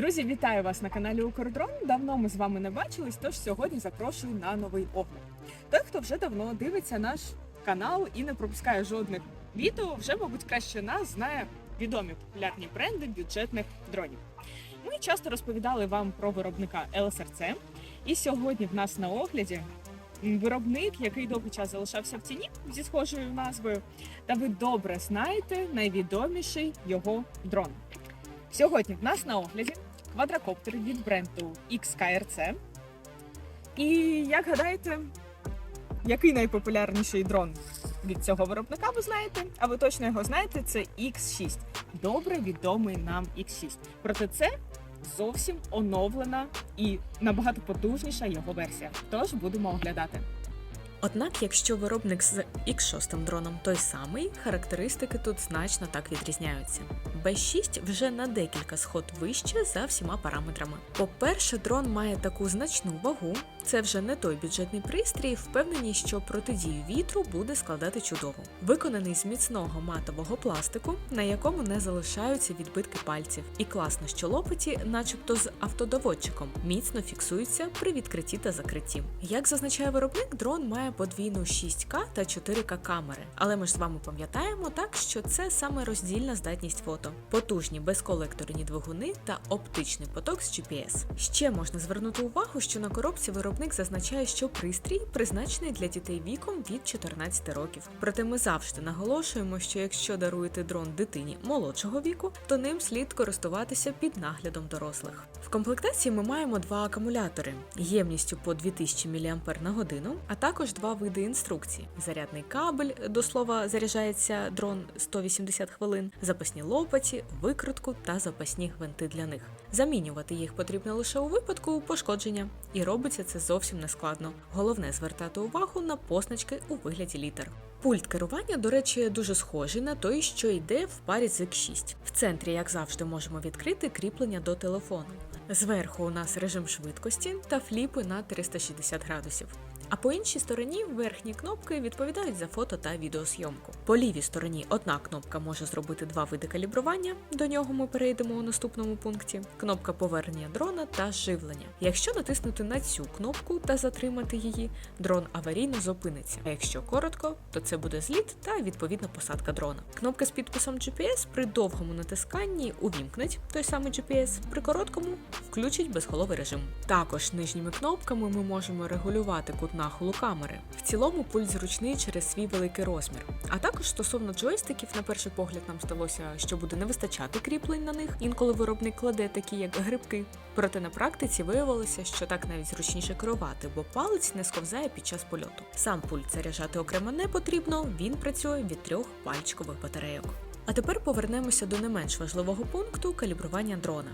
Друзі, вітаю вас на каналі Укрдрон. Давно ми з вами не бачились, тож сьогодні запрошую на новий огляд. Той, хто вже давно дивиться наш канал і не пропускає жодних відео, вже, мабуть, краще нас знає відомі популярні бренди бюджетних дронів. Ми часто розповідали вам про виробника LSRC, і сьогодні в нас на огляді виробник, який довгий час залишався в ціні зі схожою назвою, та ви добре знаєте найвідоміший його дрон. Сьогодні в нас на огляді квадрокоптер від бренду XKRC. І як гадаєте, який найпопулярніший дрон від цього виробника ви знаєте? А ви точно його знаєте, це X6. Добре відомий нам X6. Проте це зовсім оновлена і набагато потужніша його версія. Тож будемо оглядати. Однак, якщо виробник з X6 дроном той самий, характеристики тут значно так відрізняються. B6 вже на декілька сход вище за всіма параметрами. По-перше, дрон має таку значну вагу, це вже не той бюджетний пристрій, впевнені, що протидію вітру буде складати чудово. Виконаний з міцного матового пластику, на якому не залишаються відбитки пальців, і класно, що лопаті, начебто з автодоводчиком, міцно фіксуються при відкритті та закритті. Як зазначає виробник, дрон має подвійну 6К та 4К камери, але ми ж з вами пам'ятаємо так, що це саме роздільна здатність фото, потужні безколекторні двигуни та оптичний поток з GPS. Ще можна звернути увагу, що на коробці виробник зазначає, що пристрій призначений для дітей віком від 14 років. Проте ми завжди наголошуємо, що якщо даруєте дрон дитині молодшого віку, то ним слід користуватися під наглядом дорослих. В комплектації ми маємо два акумулятори ємністю по 2000 мАч а також два види інструкцій: зарядний кабель, до слова, заряджається дрон 180 хвилин, запасні лопаті, викрутку та запасні гвинти для них. Замінювати їх потрібно лише у випадку пошкодження, і робиться це зовсім не складно. Головне звертати увагу на позначки у вигляді літер. Пульт керування, до речі, дуже схожий на той, що йде в парі з X6. В центрі, як завжди, можемо відкрити кріплення до телефону. Зверху у нас режим швидкості та фліпи на 360 градусів. А по іншій стороні верхні кнопки відповідають за фото та відеосйомку. По лівій стороні одна кнопка може зробити два види калібрування. До нього ми перейдемо у наступному пункті. Кнопка повернення дрона та живлення. Якщо натиснути на цю кнопку та затримати її, дрон аварійно зупиниться. А якщо коротко, то це буде зліт та відповідна посадка дрона. Кнопка з підписом GPS при довгому натисканні увімкнеть той самий GPS, при короткому включить безголовий режим. Також нижніми кнопками ми можемо регулювати кут нахилу камери. В цілому пульт зручний через свій великий розмір. А також стосовно джойстиків, на перший погляд нам здалося, що буде не вистачати кріплень на них, інколи виробник кладе такі, як грибки. Проте на практиці виявилося, що так навіть зручніше керувати, бо палець не сковзає під час польоту. Сам пульт заряджати окремо не потрібно, він працює від трьох пальчикових батарейок. А тепер повернемося до не менш важливого пункту калібрування дрона.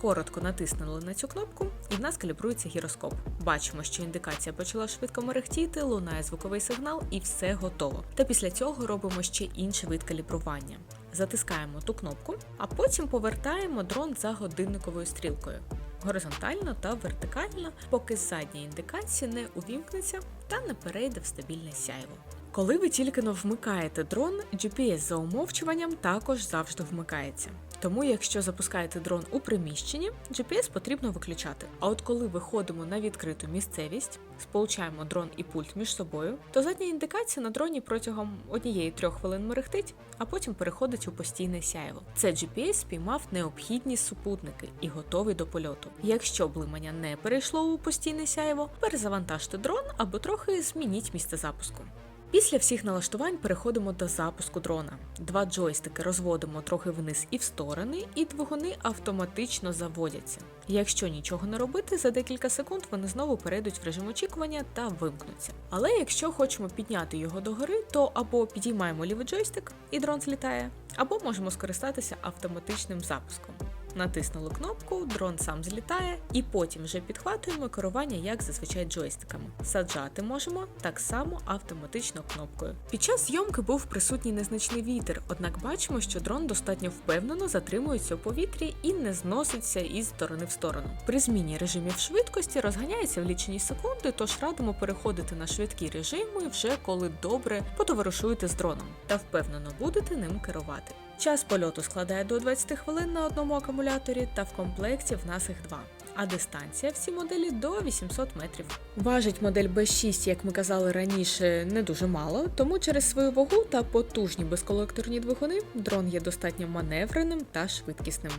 Коротко натиснули на цю кнопку, і в нас калібрується гіроскоп. Бачимо, що індикація почала швидко мерехтіти, лунає звуковий сигнал, і все готово. Та після цього робимо ще інший вид калібрування. Затискаємо ту кнопку, а потім повертаємо дрон за годинниковою стрілкою. Горизонтально та вертикально, поки задня індикація не увімкнеться та не перейде в стабільне сяйво. Коли ви тільки но вмикаєте дрон, GPS за умовчуванням також завжди вмикається. Тому, якщо запускаєте дрон у приміщенні, GPS потрібно виключати. А от коли виходимо на відкриту місцевість, сполучаємо дрон і пульт між собою, то задня індикація на дроні протягом однієї трьох хвилин мерехтить, а потім переходить у постійне сяйво. Це GPS спіймав необхідні супутники і готовий до польоту. Якщо блимання не перейшло у постійне сяйво, перезавантажте дрон або трохи змініть місце запуску. Після всіх налаштувань переходимо до запуску дрона. Два джойстики розводимо трохи вниз і в сторони, і двигуни автоматично заводяться. Якщо нічого не робити, за декілька секунд вони знову перейдуть в режим очікування та вимкнуться. Але якщо хочемо підняти його догори, то або підіймаємо лівий джойстик і дрон злітає, або можемо скористатися автоматичним запуском. Натиснули кнопку, дрон сам злітає, і потім вже підхватуємо керування, як зазвичай джойстиками. Саджати можемо так само автоматично кнопкою. Під час зйомки був присутній незначний вітер, однак бачимо, що дрон достатньо впевнено затримується у повітрі і не зноситься із сторони в сторону. При зміні режимів швидкості розганяється в лічені секунди, тож радимо переходити на швидкі режими вже коли добре потоваришуєте з дроном та впевнено будете ним керувати. Час польоту складає до 20 хвилин на одному акумуляторі, та в комплекті в нас їх два. А дистанція всі моделі до 800 метрів. Важить модель B6, як ми казали раніше, не дуже мало, тому через свою вагу та потужні безколекторні двигуни дрон є достатньо маневреним та швидкісним.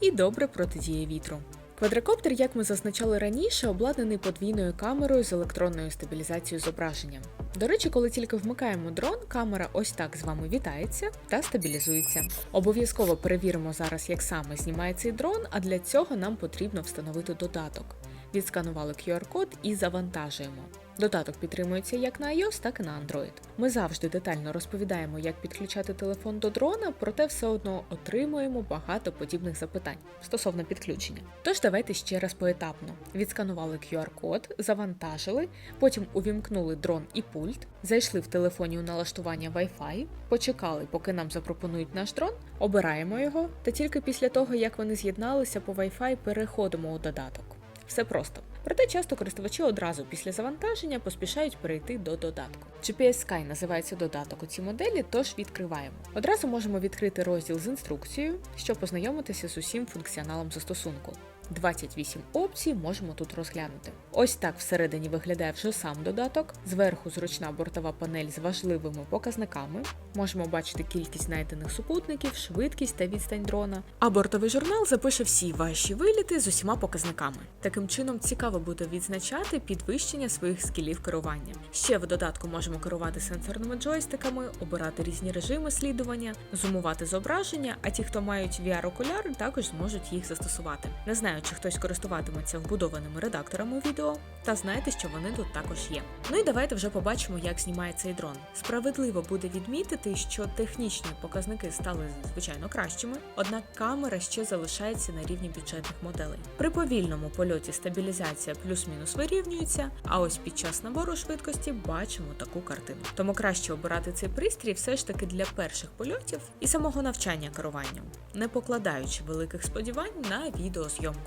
І добре протидіє вітру. Квадрокоптер, як ми зазначали раніше, обладнаний подвійною камерою з електронною стабілізацією зображення. До речі, коли тільки вмикаємо дрон, камера ось так з вами вітається та стабілізується. Обов'язково перевіримо зараз, як саме знімає цей дрон, а для цього нам потрібно встановити додаток. Відсканували QR-код і завантажуємо. Додаток підтримується як на iOS, так і на Android. Ми завжди детально розповідаємо, як підключати телефон до дрона, проте все одно отримуємо багато подібних запитань стосовно підключення. Тож давайте ще раз поетапно. Відсканували QR-код, завантажили, потім увімкнули дрон і пульт, зайшли в телефоні у налаштування Wi-Fi, почекали, поки нам запропонують наш дрон, обираємо його, та тільки після того, як вони з'єдналися по Wi-Fi, переходимо у додаток. Все просто. Проте часто користувачі одразу після завантаження поспішають перейти до додатку. GPS Sky називається додаток у цій моделі, тож відкриваємо. Одразу можемо відкрити розділ з інструкцією, щоб познайомитися з усім функціоналом застосунку. 28 опцій можемо тут розглянути. Ось так всередині виглядає вже сам додаток. Зверху зручна бортова панель з важливими показниками. Можемо бачити кількість знайдених супутників, швидкість та відстань дрона. А бортовий журнал запише всі ваші виліти з усіма показниками. Таким чином цікаво буде відзначати підвищення своїх скілів керування. Ще в додатку можемо керувати сенсорними джойстиками, обирати різні режими слідування, зумувати зображення, а ті, хто мають VR-окуляри, також зможуть їх застосувати. Не знаю, чи хтось користуватиметься вбудованими редакторами відео, та знайте, що вони тут також є. Ну і давайте вже побачимо, як знімає цей дрон. Справедливо буде відмітити, що технічні показники стали звичайно кращими, однак камера ще залишається на рівні бюджетних моделей. При повільному польоті стабілізація плюс-мінус вирівнюється, а ось під час набору швидкості бачимо таку картину. Тому краще обирати цей пристрій все ж таки для перших польотів і самого навчання керуванням, не покладаючи великих сподівань на відеозйомку.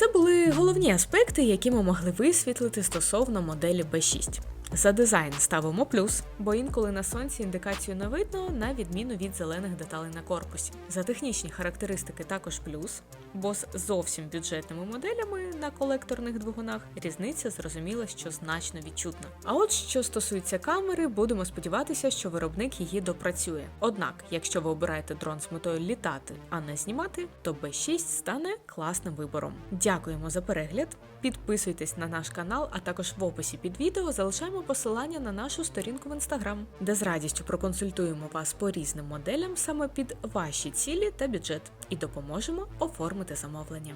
Це були головні аспекти, які ми могли висвітлити стосовно моделі B6. За дизайн ставимо плюс, бо інколи на сонці індикацію не видно, на відміну від зелених деталей на корпусі. За технічні характеристики також плюс, бо з зовсім бюджетними моделями на колекторних двигунах різниця зрозуміла, що значно відчутна. А от що стосується камери, будемо сподіватися, що виробник її допрацює. Однак, якщо ви обираєте дрон з метою літати, а не знімати, то B6 стане класним вибором. Дякуємо за перегляд. Підписуйтесь на наш канал, а також в описі під відео залишаємо посилання на нашу сторінку в інстаграм, де з радістю проконсультуємо вас по різним моделям саме під ваші цілі та бюджет і допоможемо оформити замовлення.